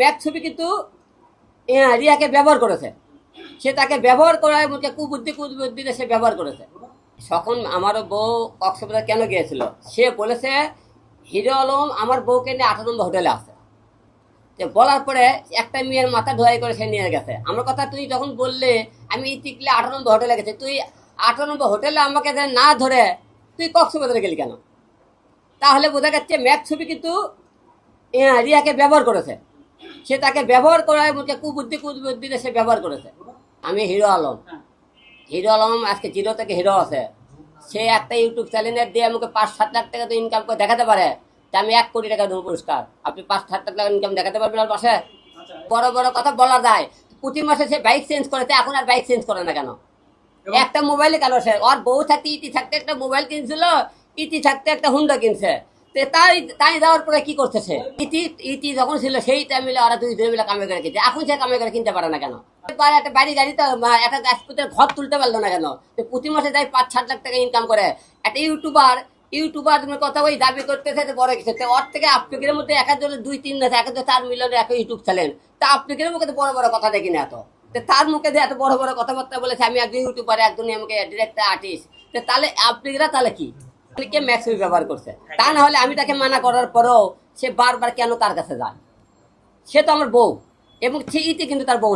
Math ছবি কিন্তু রিয়াকে ব্যবহার করেছে। সে তাকে ব্যবহার করার মুখে কুবুদ্ধি, কুবুদ্ধিতে সে ব্যবহার করেছে। তখন আমার বউ কক্সবাজার কেন গিয়েছিল? সে বলেছে, হিরো আলম আমার বউকে নিয়ে আঠারো নম্বর হোটেলে আছে বলার পরে একটা মেয়ের মাথা ধোয়াই করে সে নিয়ে গেছে। আমার কথা তুই যখন বললে, আমি টিকলে আঠারো নম্বর হোটেলে গেছি, তুই আঠারো নম্বর হোটেলে আমাকে না ধরে, তুই কক্সবাজারে গেলি কেন? তাহলে বোঝা যাচ্ছে ম্যাথ ছবি কিন্তু রিয়াকে ব্যবহার করেছে। সে তাকে ব্যবহার করার মুখে কুবুদ্ধি কুবুদ্ধিতে সে ব্যবহার করেছে। আমি হিরো আলম। হিরো আলম আজকে জিরো থেকে হিরো আছে। সে একটা ইউটিউব চ্যানেলের দিয়ে আমাকে পাঁচ সাত লাখ টাকা তো ইনকাম করে দেখাতে পারে। তা আমি এক কোটি টাকা দেবো পুরস্কার। আপনি পাঁচ সাত লাখ টাকা ইনকাম দেখাতে পারবেন আর পাশে? বড় বড় কথা বলা যায় প্রতি মাসে সে বাইক চেঞ্জ করেছে এখন আর বাইক চেঞ্জ করে না কেন? একটা মোবাইলে কেন সে? ওর বউ থাকতে ইতি থাকতে একটা মোবাইল কিনছিল ইতি থাকতে একটা হুন্ডা কিনছে। তাই তাই দেওয়ার পরে কি করতেছে? ইতি ইতি যখন ছিল সেই টাইমে ওরা দুই দুই মিলে কামে করে কিনছে এখন সে কামে করে কিনতে পারে না কেন? একটা বাড়ি গাড়ি তো একটা গাছপুতের ঘর তুলতে পারল না কেন? প্রতি মাসে যাই পাঁচ, সাত লাখ টাকা ইনকাম করে। একটা ইউটিউবার ইউটিউবার তুমি কথা ওই দাবি করতেছে বড় কিছু। ওর থেকে আপনাদের মধ্যে এক একজনের দুই, তিন এক একজন চার মিলিয়নের একটা ইউটিউব চ্যানেল তা আপনাদের মুখে তো বড় বড় কথা দেখি না এত। তার মুখে যে এত বড় বড় কথাবার্তা বলেছে, আমি একজন ইউটিউবার একজনই আমাকে ডিরেক্টর আর্টিস্ট তাহলে আপনারা তাহলে কি? কে ম্যাক্সিমি ব্যবহার করছে। তা না হলে আমি তাকে মানা করার পরেও সে বারবার কেন তার কাছে যায়? সে তো আমার বউ, এবং সে ইতি কিন্তু তার বউ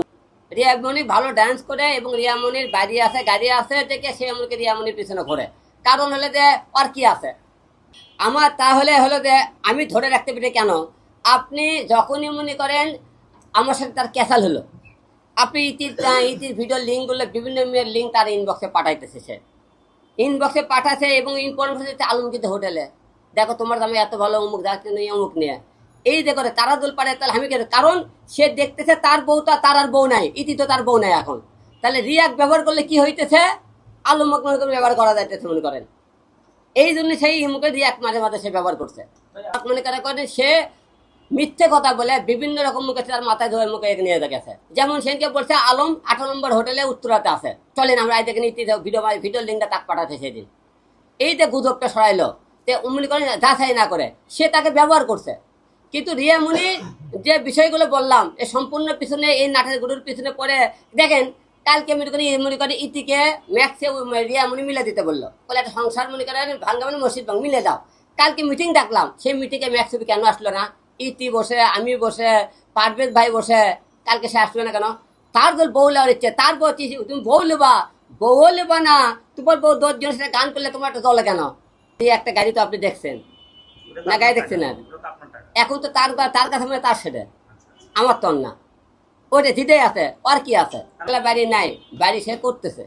রিয়ামণি ভালো করে এবং রিয়ামণির বাড়ি আছে, গাড়ি আছে দেখে সে আমাকে রিয়ামণির পিছনে ঘোরে। কারণ হলে যে, আর কি আছে? আমার তাহলে হলো যে, আমি ধরে রাখতে পারি কেন? আপনি যখনই মনে করেন আমার সাথে তার ক্যাসাল হলো, আপনি ইতির ইতির ভিডিও লিঙ্কগুলো বিভিন্ন লিঙ্ক তার ইনবক্সে পাঠাইতেছে সে। ইনবক্সে পাঠাচ্ছে এবং ইনফরমেশন দিচ্ছে আলমগীর হোটেলে। দেখো তোমার দামে এত ভালো অমুক যাচ্ছে নিয়ে অমুক নিয়ে। এই দেখো তারা দোল পারে তাহলে আমি কেন? কারণ সে দেখতেছে তার বউ তো তার আর বউ নাই ইতি তো তার বউ নাই এখন। তাহলে রিয়াক ব্যবহার করলে কি হইতেছে? আলমক মনে করে ব্যবহার করা যাইতেছে মনে করেন। এই জন্য সেই মুখে রিয়াক মাঝে মাঝে সে ব্যবহার করছে। মনে করে করে সে মিথ্যে কথা বলে বিভিন্ন রকম মুখে তার মাথায় ধরে মুখে নিয়ে গেছে। যেমন সেদিনকে বলছে, আলম আঠারো নম্বর হোটেলে উত্তরাতে আছে। চলেন আমরা এই দেখে নিতে ভিডিও ভিডিও লিঙ্কটা তাক পাঠাতে সেদিন। এই যে গুজবটা সরাইলো তে উমনি করে যাচাই না করে, সে তাকে ব্যবহার করছে। কিন্তু রিয়ামণি যে বিষয়গুলো বললাম, এ সম্পূর্ণ পিছনে, এই নাটের গুরুর পিছনে পরে দেখেন, কালকে মনে করি মনে করি ইতিকে, ম্যাক্সে রিয়ামণি মিলে দিতে বলল। বলে, একটা সংসার মনে করেন, ভাঙ্গা মানে মসজিদ ভাঙ মিলে দাও কালকে মিটিং ডাকলাম সেই মিটিংয়ে ম্যাক্সে কেন আসলো না? ইতি বসে আমি বসে পারভেজ ভাই বসে কালকে সে আসবে না কেন? তার দল বউ লেওয়ার ইচ্ছে তার বউ তুমি বউ লেবা বউ লেবা না তোমার বউ দশজনের সাথে গান করলে তোমার একটা চলে কেন? এই একটা গাড়ি তো আপনি দেখছেন। না গাড়ি দেখছেন না? এখন তো তার তার কাছে মানে তার সেটা আমার তো না। ওটা জিতেই আছে আর কি আছে? বাড়ি নাই বাড়ি সে করতেছে।